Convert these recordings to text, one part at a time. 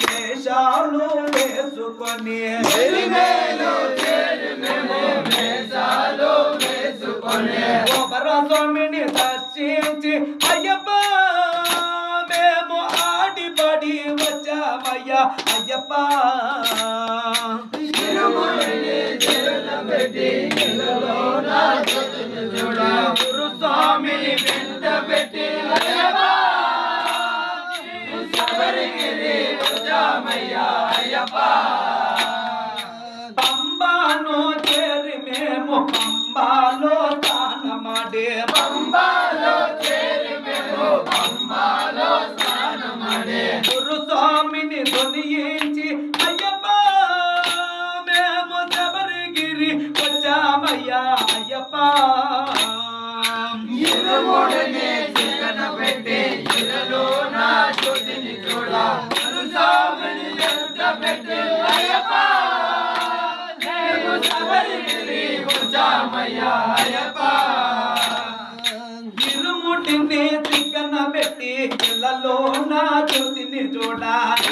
వేషాలు వేసుకొని స్వామిని దర్శించి అయ్యప్ప మేము ఆడిపడి వచ్చామయ్యా అయ్యప్ప. వచ్చామయ్యా అయ్యప్ప. పంబాను చేరి మేము పంబాలో స్నానమాడే పంబాలో చేరి మేము పంబాలో స్నానమాడే. గురు ధ్వనించి అయ్యప్ప మేము శబరిగిరి వచ్చామయ్యా అయ్యప్ప. ఇరుముడిని పెట్టి అయ్యప్ప! మేము శబరిగిరి వచ్చామయ్యా అయ్యప్ప! ఇరుముడిని చికన పెట్టి ఇళ్ళలో నా జ్యోతిని చూడ.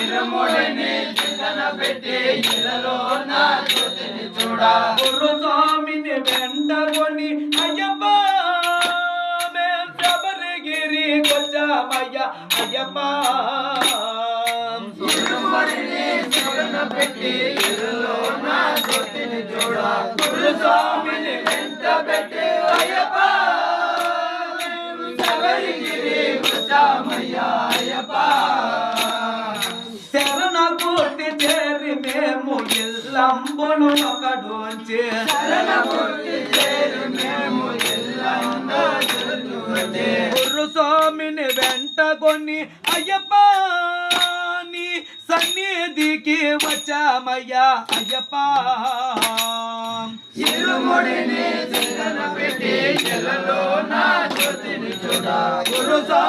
ఇరుముడిని చికన పెట్టి ఇళ్ళలో నా జ్యోతిని చూడ. గురు వెంటకొని అయ్యప్ప! మేం శబరిగిరి వచ్చామయ్యా అయ్యప్ప! పెట్టి ఇళ్ళలో నా జ్యోతిని చూడ. గురు స్వామిని వెంట పెట్టి అయ్యప్ప! శబరిగిరి వచ్చామయ్యా అయ్యప్ప! శరణ కోటి చేరి మేము ఇల్లంబును ఒకడోంచి. శరణ కోటి చేరి మేము గురు స్వామిని వెంటకొని అయ్యప్ప! సన్నిధికి వచ్చామయ్యా అయ్యప్ప. ఇరుముడిని పెట్టి జగలో నా జ్యోతిని చూడ. గురుసా